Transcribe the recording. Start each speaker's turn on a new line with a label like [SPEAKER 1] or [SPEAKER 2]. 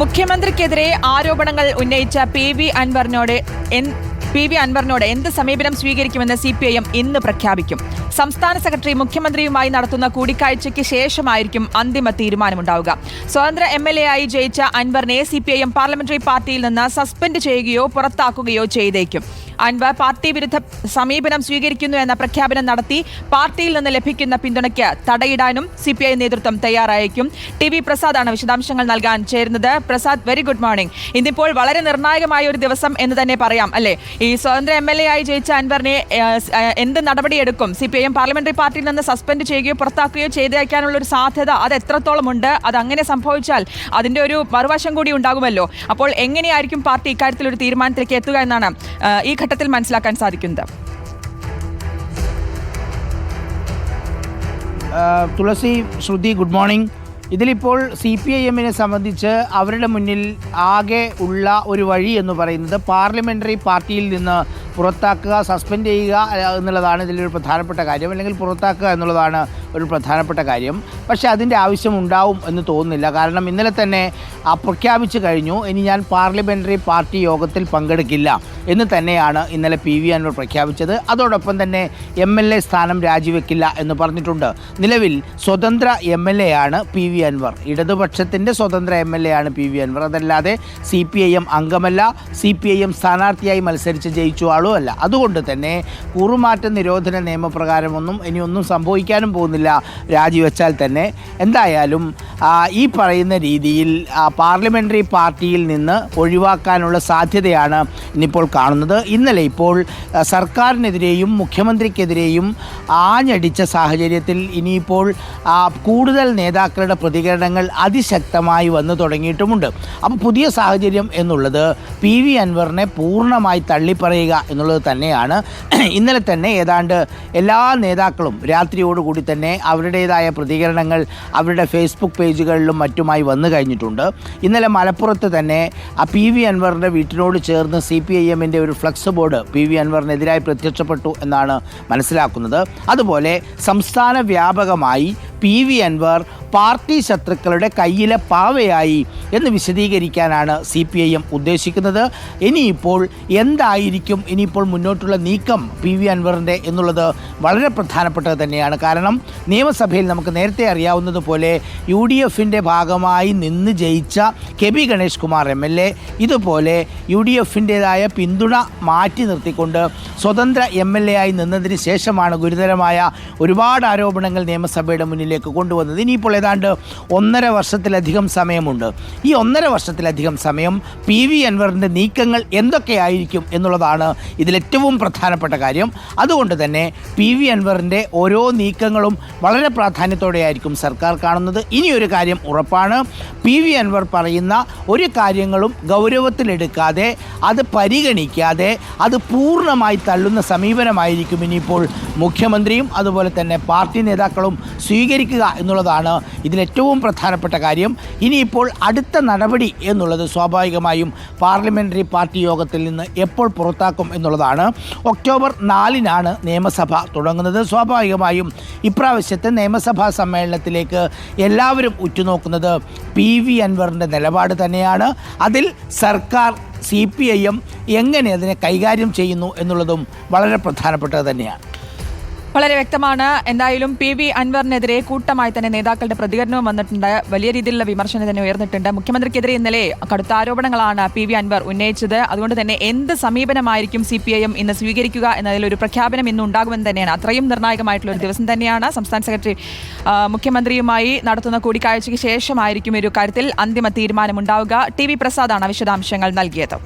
[SPEAKER 1] മുഖ്യമന്ത്രിക്കെതിരെ ആരോപണങ്ങൾ ഉന്നയിച്ച പി വി അൻവറിനോട് പി വി അൻവറിനോട് എന്ത് സമീപനം സ്വീകരിക്കുമെന്ന് സി പി ഐ എം ഇന്ന് പ്രഖ്യാപിക്കും. സംസ്ഥാന സെക്രട്ടറി മുഖ്യമന്ത്രിയുമായി നടത്തുന്ന കൂടിക്കാഴ്ചയ്ക്ക് ശേഷമായിരിക്കും അന്തിമ തീരുമാനമുണ്ടാവുക. സ്വതന്ത്ര എം എൽ എ ആയി ജയിച്ച അൻവറിനെ C P I M parliamentary party നിന്ന് സസ്പെൻഡ് ചെയ്യുകയോ പുറത്താക്കുകയോ ചെയ്തേക്കും. അൻവർ പാർട്ടി വിരുദ്ധ സമീപനം സ്വീകരിക്കുന്നു എന്ന പ്രഖ്യാപനം നടത്തി പാർട്ടിയിൽ നിന്ന് ലഭിക്കുന്ന പിന്തുണയ്ക്ക് തടയിടാനും സി പി ഐ നേതൃത്വം തയ്യാറായേക്കും. ടി വി പ്രസാദാണ് വിശദാംശങ്ങൾ നൽകാൻ ചേരുന്നത്. പ്രസാദ് വെരി ഗുഡ് മോർണിംഗ് ഇന്നിപ്പോൾ വളരെ നിർണായകമായ ഒരു ദിവസം എന്ന് തന്നെ പറയാം അല്ലേ? ഈ സ്വതന്ത്ര എം എൽ എ ആയി ജയിച്ച അൻവറിനെ എന്ത് നടപടിയെടുക്കും? C P I M parliamentary party നിന്ന് സസ്പെൻഡ് ചെയ്യുകയോ പുറത്താക്കുകയോ ചെയ്തേക്കാനുള്ള ഒരു സാധ്യത അത് എത്രത്തോളം ഉണ്ട്? അത് അങ്ങനെ സംഭവിച്ചാൽ അതിന്റെ ഒരു മറുവശം കൂടി ഉണ്ടാകുമല്ലോ. അപ്പോൾ എങ്ങനെയായിരിക്കും പാർട്ടി ഇക്കാര്യത്തിൽ ഒരു തീരുമാനത്തിലേക്ക് എത്തുക എന്നാണ് ഈ ഘട്ടത്തിൽ മനസ്സിലാക്കാൻ സാധിക്കുന്നത്?
[SPEAKER 2] Thulasi Sruthi good morning. ഇതിലിപ്പോൾ സി പി ഐ എമ്മിനെ സംബന്ധിച്ച് അവരുടെ മുന്നിൽ ആകെ ഉള്ള ഒരു വഴി എന്ന് പറയുന്നത് പാർലമെന്ററി പാർട്ടിയിൽ നിന്ന് പുറത്താക്കുക സസ്പെൻഡ് ചെയ്യുക എന്നുള്ളതാണ് ഇതിലൊരു പ്രധാനപ്പെട്ട കാര്യം. അല്ലെങ്കിൽ പുറത്താക്കുക എന്നുള്ളതാണ് ഒരു പ്രധാനപ്പെട്ട കാര്യം. പക്ഷേ അതിന്റെ ആവശ്യം ഉണ്ടാവും എന്ന് തോന്നുന്നില്ല. കാരണം ഇന്നലെ തന്നെ പ്രഖ്യാപിച്ചു കഴിഞ്ഞു. ഇനി ഞാൻ പാർലമെന്ററി പാർട്ടി യോഗത്തിൽ പങ്കെടുക്കില്ല. എന്ന് തന്നെയാണ് ഇന്നലെ പി വി അൻവർ പ്രഖ്യാപിച്ചത്. അതോടൊപ്പം തന്നെ എം എൽ എ സ്ഥാനം രാജിവെക്കില്ല എന്ന് പറഞ്ഞിട്ടുണ്ട്. നിലവിൽ സ്വതന്ത്ര എം എൽ എ ആണ് പി വി അൻവർ. ഇടതുപക്ഷത്തിന്റെ സ്വതന്ത്ര എം എൽ എ ആണ് പി വി അൻവർ. അതല്ലാതെ സി പി ഐ എം അംഗമല്ല സി പി ഐ എം സ്ഥാനാർത്ഥിയായി മത്സരിച്ച് ജയിച്ചു ആളും അല്ല അതുകൊണ്ട് തന്നെ കൂറുമാറ്റ നിരോധന നിയമപ്രകാരമൊന്നും ഇനിയൊന്നും സംഭവിക്കാനും പോകുന്നില്ല. രാജിവെച്ചാൽ തന്നെ എന്തായാലും ഈ പറയുന്ന രീതിയിൽ പാർലമെന്ററി പാർട്ടിയിൽ നിന്ന് ഒഴിവാക്കാനുള്ള സാധ്യതയാണ് ഇന്നിപ്പോൾ കാണുന്നത്. ഇന്നലെ ഇപ്പോൾ സർക്കാരിനെതിരെയും മുഖ്യമന്ത്രിക്കെതിരെയും ആഞ്ഞടിച്ച സാഹചര്യത്തിൽ ഇനിയിപ്പോൾ കൂടുതൽ നേതാക്കളുടെ പ്രതികരണങ്ങൾ അതിശക്തമായി വന്നു തുടങ്ങിയിട്ടുമുണ്ട്. അപ്പോൾ പുതിയ സാഹചര്യം എന്നുള്ളത് പി വി അൻവറിനെ പൂർണമായി തള്ളിപ്പറയുക എന്നുള്ളത് തന്നെയാണ്. ഇന്നലെ തന്നെ ഏതാണ്ട് എല്ലാ നേതാക്കളും രാത്രിയോടുകൂടി തന്നെ അവരുടേതായ പ്രതികരണങ്ങൾ അവരുടെ ഫേസ്ബുക്ക് പേജുകളിലും മറ്റുമായി വന്നു കഴിഞ്ഞിട്ടുണ്ട്. ഇന്നലെ മലപ്പുറത്ത് തന്നെ ആ പി വി അൻവറിന്റെ വീട്ടിനോട് ചേർന്ന് സി പി ഐ എമ്മിന്റെ ഒരു ഫ്ലക്സ് ബോർഡ് പി വി അൻവറിനെതിരായി പ്രത്യക്ഷപ്പെട്ടു എന്നാണ് മനസ്സിലാക്കുന്നത്. അതുപോലെ സംസ്ഥാന വ്യാപകമായി പി വി അൻവർ പാർട്ടി ശത്രുക്കളുടെ കയ്യിലെ പാവയായി എന്ന് വിശദീകരിക്കാനാണ് സി പി ഐ എം ഉദ്ദേശിക്കുന്നത്. ഇനിയിപ്പോൾ എന്തായിരിക്കും? ഇനിയിപ്പോൾ മുന്നോട്ടുള്ള നീക്കം പി വി അൻവറിന്റെ എന്നുള്ളത് വളരെ പ്രധാനപ്പെട്ടത് തന്നെയാണ്. കാരണം നിയമസഭയിൽ നമുക്ക് നേരത്തെ അറിയാവുന്നതുപോലെ യു ഡി എഫിന്റെ ഭാഗമായി നിന്ന് ജയിച്ച K B Ganesh Kumar M L A ഇതുപോലെ യു ഡി എഫിന്റേതായ പിന്തുണ മാറ്റി നിർത്തിക്കൊണ്ട് സ്വതന്ത്ര എം എൽ എ ആയി നിന്നതിന് ശേഷമാണ് ഗുരുതരമായ ഒരുപാട് ആരോപണങ്ങൾ നിയമസഭയുടെ മുന്നിലേക്ക് കൊണ്ടുവന്നത്. ഇനിയിപ്പോൾ ഏതാണ്ട് ഒന്നര വർഷത്തിലധികം സമയമുണ്ട്. ഈ ഒന്നര വർഷത്തിലധികം സമയം പി വി അൻവറിന്റെ നീക്കങ്ങൾ എന്തൊക്കെയായിരിക്കും എന്നുള്ളതാണ് ഇതിലേറ്റവും പ്രധാനപ്പെട്ട കാര്യം. അതുകൊണ്ട് തന്നെ പി വി അൻവറിന്റെ ഓരോ നീക്കങ്ങളും വളരെ പ്രാധാന്യത്തോടെയായിരിക്കും സർക്കാർ കാണുന്നത്. ഇനിയൊരു കാര്യം ഉറപ്പാണ്. പി വി അൻവർ പറയുന്ന ഒരു കാര്യങ്ങളും ഗൗരവത്തിലെടുക്കാതെ അത് പരിഗണിക്കാതെ അത് പൂർണമായി തള്ളുന്ന സമീപനമായിരിക്കും ഇനിയിപ്പോൾ മുഖ്യമന്ത്രിയും അതുപോലെ തന്നെ പാർട്ടി നേതാക്കളും സ്വീകരിക്കുക എന്നുള്ളതാണ് ഇതിലേറ്റവും പ്രധാനപ്പെട്ട കാര്യം ഇനിയിപ്പോൾ അടുത്ത നടപടി എന്നുള്ളത് സ്വാഭാവികമായും പാർലമെന്ററി പാർട്ടി യോഗത്തിൽ നിന്ന് എപ്പോൾ പുറത്താക്കും എന്നുള്ളതാണ്. ഒക്ടോബർ നാലിനാണ് നിയമസഭ തുടങ്ങുന്നത്. സ്വാഭാവികമായും ഇപ്രാവശ്യത്തെ നിയമസഭാ സമ്മേളനത്തിലേക്ക് എല്ലാവരും ഉറ്റുനോക്കുന്നത് പി വി അൻവറിന്റെ നിലപാട് തന്നെയാണ്. അതിൽ സർക്കാർ സി പി ഐ എം എങ്ങനെ അതിനെ കൈകാര്യം ചെയ്യുന്നു എന്നുള്ളതും വളരെ പ്രധാനപ്പെട്ടത് തന്നെയാണ്.
[SPEAKER 1] വളരെ വ്യക്തമാണ്. എന്തായാലും പി വി അൻവറിനെതിരെ കൂട്ടമായി തന്നെ നേതാക്കളുടെ പ്രതികരണവും വന്നിട്ടുണ്ട്. വലിയ രീതിയിലുള്ള വിമർശനം തന്നെ ഉയർന്നിട്ടുണ്ട്. മുഖ്യമന്ത്രിക്കെതിരെ ഇന്നലെ കടുത്ത ആരോപണങ്ങളാണ് പി വി അൻവർ ഉന്നയിച്ചത്. അതുകൊണ്ട് തന്നെ എന്ത് സമീപനമായിരിക്കും സി പി ഐ എം ഇന്ന് സ്വീകരിക്കുക എന്നതിലൊരു പ്രഖ്യാപനം ഇന്ന് ഉണ്ടാകുമെന്ന് തന്നെയാണ്. അത്രയും നിർണായകമായിട്ടുള്ള ഒരു ദിവസം തന്നെയാണ് സംസ്ഥാന സെക്രട്ടറി മുഖ്യമന്ത്രിയുമായി നടത്തുന്ന കൂടിക്കാഴ്ചയ്ക്ക് ശേഷമായിരിക്കും ഒരു കാര്യത്തിൽ അന്തിമ തീരുമാനമുണ്ടാവുക. ടി വി പ്രസാദാണ് വിശദാംശങ്ങൾ നൽകിയത്.